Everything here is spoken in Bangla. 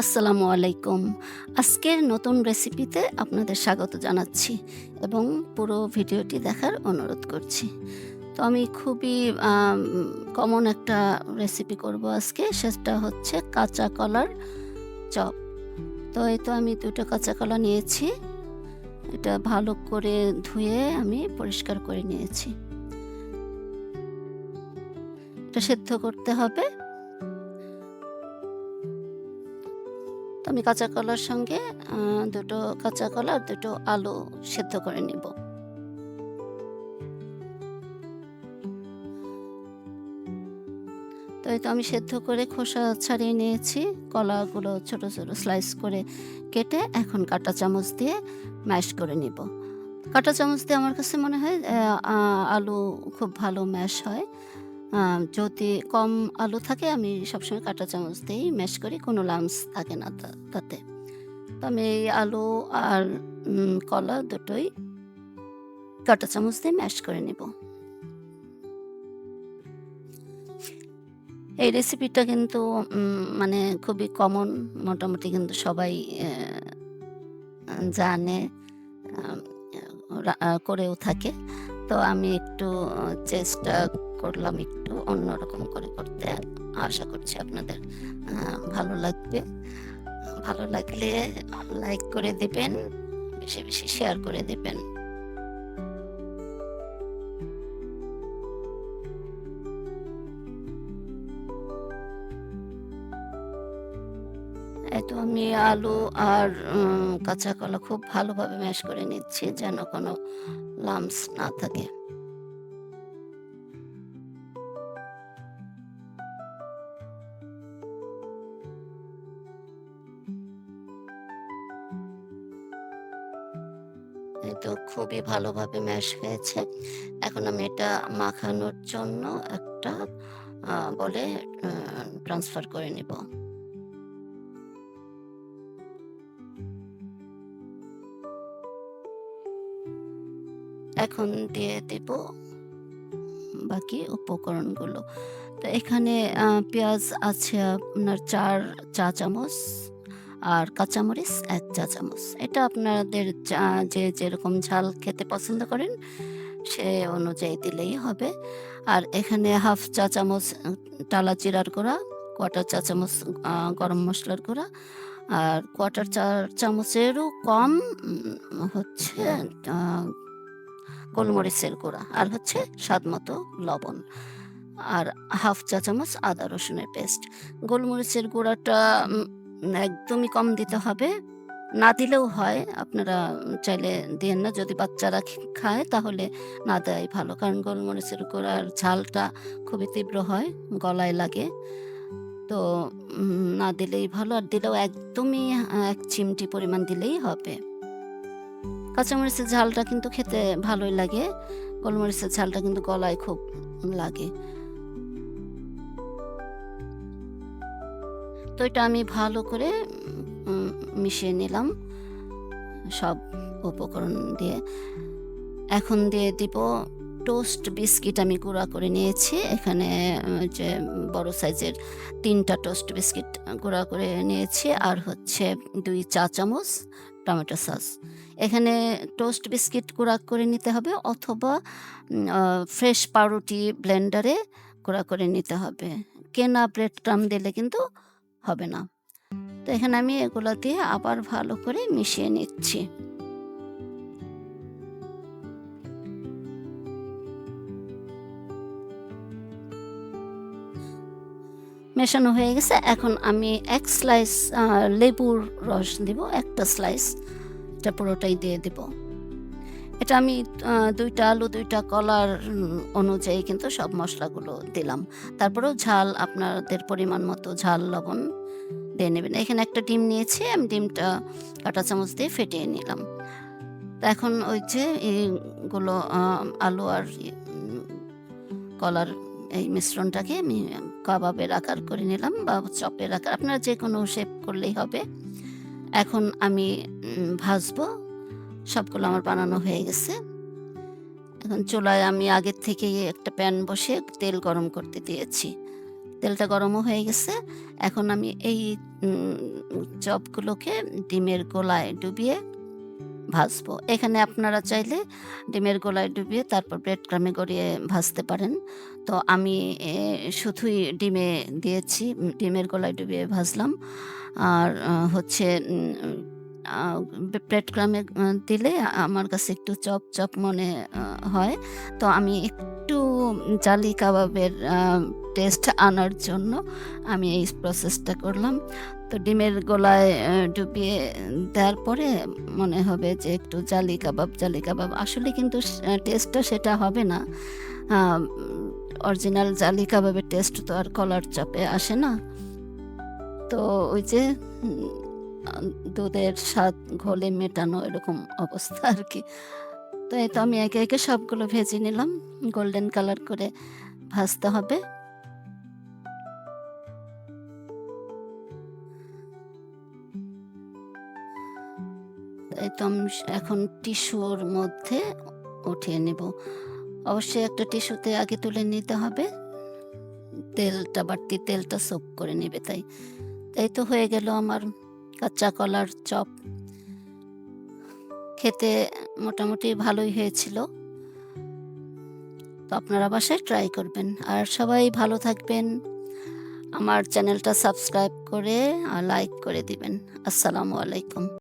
আসসালামু আলাইকুম। আজকের নতুন রেসিপিতে আপনাদের স্বাগত জানাচ্ছি এবং পুরো ভিডিওটি দেখার অনুরোধ করছি। তো আমি খুবই কমন একটা রেসিপি করব আজকে, সেটা হচ্ছে কাঁচা কলার চপ। তো এই তো আমি দুটো কাঁচা কলা নিয়েছি, এটা ভালো করে ধুয়ে আমি পরিষ্কার করে নিয়েছি। এটা সেদ্ধ করতে হবে। তো আমি কাঁচা কলার সঙ্গে দুটো কাঁচা কলা আর দুটো আলু সেদ্ধ করে নিব। তো এই তো আমি সেদ্ধ করে খোসা ছাড়িয়ে নিয়েছি, কলাগুলো ছোট ছোট স্লাইস করে কেটে এখন কাঁটা চামচ দিয়ে ম্যাশ করে নিব। কাঁটা চামচ দিয়ে আমার কাছে মনে হয় আলু খুব ভালো ম্যাশ হয়। যদি কম আলু থাকে, আমি সবসময় কাঁটা চামচ দিয়েই ম্যাশ করি, কোনো লামস থাকে না তাতে। তো আমি এই আলু আর কলা দুটোই কাঁটা চামচ দিয়ে ম্যাশ করে নিব। এই রেসিপিটা কিন্তু মানে খুবই কমন, মোটামুটি কিন্তু সবাই জানে করেও থাকে। তো আমি একটু চেষ্টা করলাম একটু, অন্যরকম করে করতে আশা করছি আপনাদের ভালো লাগবে। ভালো লাগলে লাইক করে দেবেন, বেশি বেশি শেয়ার করে দেবেন। তো আমি আলু আর কাঁচা কলা খুব ভালোভাবে ম্যাশ করে নিচ্ছি, যেন কোনো লামস না থাকে। তো খুবই ভালোভাবে ম্যাশ হয়েছে। এখন আমি এটা মাখানোর জন্য একটা বলে ট্রান্সফার করে নিব। এখন দিয়ে দেব বাকি উপকরণগুলো। তো এখানে পেঁয়াজ আছে আপনার চার চা চামচ আর কাঁচামরিচ এক চা চামচ এটা আপনাদের যা- যেরকম ঝাল খেতে পছন্দ করেন, সে অনুযায়ী দিলেই হবে। আর এখানে হাফ চা চামচ টালা জিরার গুঁড়া, কোয়াটার চা চামচ গরম মশলার গুঁড়া, আর কোয়াটার চা চামচেরও কম হচ্ছে গোলমরিচের গুঁড়া, আর হচ্ছে স্বাদ মতো লবণ। আর হাফ চা চামচ আদা রসুনের পেস্ট। গোলমরিচের গুঁড়াটা একদমই কম দিতে হবে। না দিলেও হয়, আপনারা চাইলে দেন না। যদি বাচ্চারা খায় তাহলে না দেয় ভালো, কারণ গোলমরিচের গুঁড়ার ঝালটা খুবই তীব্র হয়, গলায় লাগে। তো না দিলেই ভালো, আর দিলেও একদমই এক চিমটি পরিমাণ দিলেই হবে। কাঁচামরিচের ঝালটা কিন্তু খেতে ভালোই লাগে। গোলমরিচের ঝালটা কিন্তু গলায় খুব লাগে। তো এটা আমি ভালো করে মিশিয়ে নিলাম সব উপকরণ দিয়ে। এখন দিয়ে দিব টোস্ট বিস্কিট আমি গুঁড়া করে নিয়েছি। এখানে যে বড় সাইজের তিনটা টোস্ট বিস্কিট গুঁড়া করে নিয়েছি আর হচ্ছে দুই চা চামচ টমেটো সস। এখানে টোস্ট বিস্কিট গুঁড়া করে নিতে হবে অথবা ফ্রেশ পাউরুটি ব্লেন্ডারে গুঁড়া করে নিতে হবে। কেনা ব্রেড ক্রাম দিলে কিন্তু হবে না। তো এখানে আমি এগুলো দিয়ে আবার ভালো করে মিশিয়ে নিচ্ছি। মেশানো হয়ে গেছে। এখন আমি এক স্লাইস লেবুর রস দিব, একটা স্লাইস এটা পুরোটাই দিয়ে দিব। এটা আমি দুইটা আলু, দুইটা কলার অনুযায়ী কিন্তু সব মশলাগুলো দিলাম। তারপরেও ঝাল, আপনাদের পরিমাণ মতো ঝাল, লবণ দিয়ে নেবেন। এখানে একটা ডিম নিয়েছি, আমি ডিমটা কাঁটা চামচ দিয়ে ফেটিয়ে নিলাম। তো এখন ওই যে এইগুলো আলু আর কলার এই মিশ্রণটাকে আমি কাবাবের আকার করে নিলাম বা চপের আকার। আপনারা যে কোনো শেপ করলেই হবে। এখন আমি ভাজবো। সবগুলো আমার বানানো হয়ে গেছে। এখন চুলায় আমি আগের থেকেই একটা প্যান বসে তেল গরম করতে দিয়েছি। তেলটা গরমও হয়ে গেছে। এখন আমি এই চপগুলোকে ডিমের গোলায় ডুবিয়ে ভাজবো। এখানে আপনারা চাইলে ডিমের গোলায় ডুবিয়ে তারপর ব্রেড ক্রামে গড়িয়ে ভাজতে পারেন। তো আমি শুধুই ডিমে দিয়েছি, ডিমের গোলায় ডুবিয়ে ভাজলাম। আর হচ্ছে ব্রেড ক্রামে দিলে আমার কাছে একটু চপ চপ মনে হয়। তো আমি একটু জালি কাবাবের টেস্ট আনার জন্য আমি এই প্রসেসটা করলাম। তো ডিমের গোলায় ডুবিয়ে দেওয়ার পরে মনে হবে যে একটু জালি কাবাব জালি কাবাব। আসলে কিন্তু টেস্টটা সেটা হবে না। অরিজিনাল জালি কাবাবের টেস্ট তো আর কলার চপে আসে না। তো ওই যে দুধের স্বাদ ঘোলে মেটানো এরকম অবস্থা আর কি। তো এই তো আমি একে একে সবগুলো ভেজে নিলাম। গোল্ডেন কালার করে ভাজতে হবে। এই তো আমি এখন টিস্যুর মধ্যে উঠিয়ে নেব। অবশ্যই একটা টিস্যুতে আগে তুলে নিতে হবে। তেলটা বাড়তি তেলটা সোপ করে নেবে তাই। তাই তো হয়ে গেল আমার কাঁচা কলার চপ। খেতে মোটামুটি ভালোই হয়েছিল। তো আপনারা বাসায় ট্রাই করবেন। আর সবাই ভালো থাকবেন। আমার চ্যানেলটা সাবস্ক্রাইব করে লাইক করে দিবেন। আসসালামু আলাইকুম।